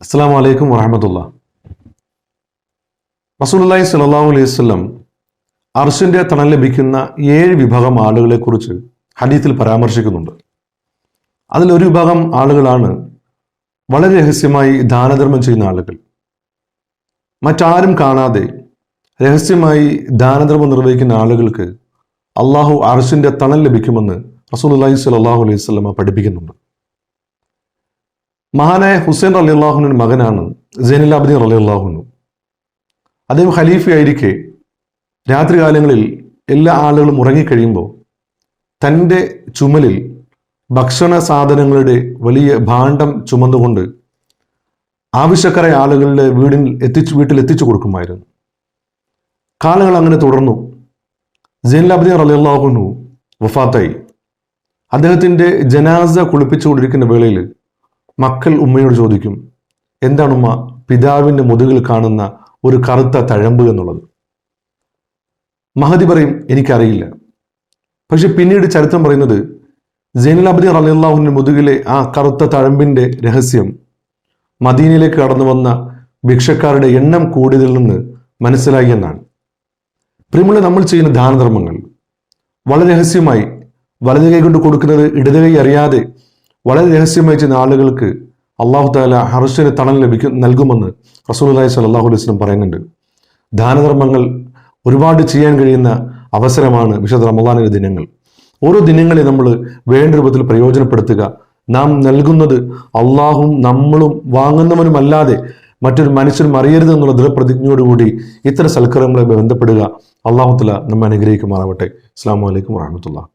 അസ്സാം വലൈക്കും വറഹമത്തുള്ള. റസൂലി സലാഹു അലൈഹി വല്ലം അർഷിന്റെ തണൽ ലഭിക്കുന്ന ഏഴ് വിഭാഗം ആളുകളെ കുറിച്ച് ഹദീത്തിൽ പരാമർശിക്കുന്നുണ്ട്. അതിലൊരു വിഭാഗം ആളുകളാണ് വളരെ രഹസ്യമായി ദാനധർമ്മം ചെയ്യുന്ന ആളുകൾ. മറ്റാരും കാണാതെ രഹസ്യമായി ദാനധർമ്മം നിർവഹിക്കുന്ന ആളുകൾക്ക് അള്ളാഹു അർഷിന്റെ തണൽ ലഭിക്കുമെന്ന് റസൂൽ റസൂലി സലാഹു അലൈഹി സ്വലമ പഠിപ്പിക്കുന്നുണ്ട്. മഹാനായ ഹുസൈൻ അലി അള്ളാഹുനു മകനാണ് ജൈനുൽ അബ്ദീൻ അലി അള്ളാഹുനു അദ്ദേഹം ഖലീഫയായിരിക്കെ രാത്രികാലങ്ങളിൽ എല്ലാ ആളുകളും ഉറങ്ങിക്കഴിയുമ്പോൾ തന്റെ ചുമലിൽ ഭക്ഷണ സാധനങ്ങളുടെ വലിയ ഭാണ്ഡം ചുമന്നുകൊണ്ട് ആവശ്യക്കാരായ ആളുകളുടെ വീടിൽ എത്തിച്ചു വീട്ടിൽ എത്തിച്ചു കൊടുക്കുമായിരുന്നു. കാലങ്ങൾ അങ്ങനെ തുടർന്നു. ജൈനലാബ്ദീൻ അള്ളാഹുനു വഫാത്തായി. അദ്ദേഹത്തിന്റെ ജനാസ കുളിപ്പിച്ചുകൊണ്ടിരിക്കുന്ന വേളയിൽ മക്കൾ ഉമ്മയോട് ചോദിക്കും എന്താണ് ഉമ്മ പിതാവിന്റെ മുതുകിൽ കാണുന്ന ഒരു കറുത്ത തഴമ്പ് എന്നുള്ളത്? മഹതി പറയും എനിക്കറിയില്ല. പക്ഷെ പിന്നീട് ചരിത്രം പറയുന്നത് ജൈനലാബദി അബ്ദീൻ അലിള്ളാഹുവിന്റെ മുതുകിലെ ആ കറുത്ത തഴമ്പിന്റെ രഹസ്യം. മദീനയിലേക്ക് കടന്നു വന്ന ഭിക്ഷക്കാരുടെ എണ്ണം കൂടിയതിൽ നിന്ന് മനസ്സിലായി എന്നാണ്. പ്രിമുള്ള നമ്മൾ ചെയ്യുന്ന ദാനധർമ്മങ്ങൾ വളരെ രഹസ്യമായി വലതു കൈ കൊണ്ട് കൊടുക്കുന്നത് ഇടത് കൈ അറിയാതെ വളരെ രഹസ്യമായി ചെന്ന ആളുകൾക്ക് അള്ളാഹു താല ഹർഷിന് തണൽ ലഭിക്കും നൽകുമെന്ന് റസൂലി സലാഹു അലൈഹി വസ്ലം പറയുന്നുണ്ട്. ദാനധർമ്മങ്ങൾ ഒരുപാട് ചെയ്യാൻ കഴിയുന്ന അവസരമാണ് വിശുദ്ധ റമദാനിലെ ദിനങ്ങൾ. ഓരോ ദിനങ്ങളെ നമ്മൾ വേണ്ട രൂപത്തിൽ പ്രയോജനപ്പെടുത്തുക. നാം നൽകുന്നത് അള്ളാഹും നമ്മളും വാങ്ങുന്നവനുമല്ലാതെ മറ്റൊരു മനുഷ്യനും അറിയരുത് എന്നുള്ള ദൃഢപ്രതിജ്ഞയോടുകൂടി ഇത്തരം സൽക്കരങ്ങളെ ബന്ധപ്പെടുക. അള്ളാഹുത്തല നമ്മെ അനുഗ്രഹിക്കുമാറാവട്ടെ. അസ്സാം വലൈക്കും വാഹമത്തുള്ള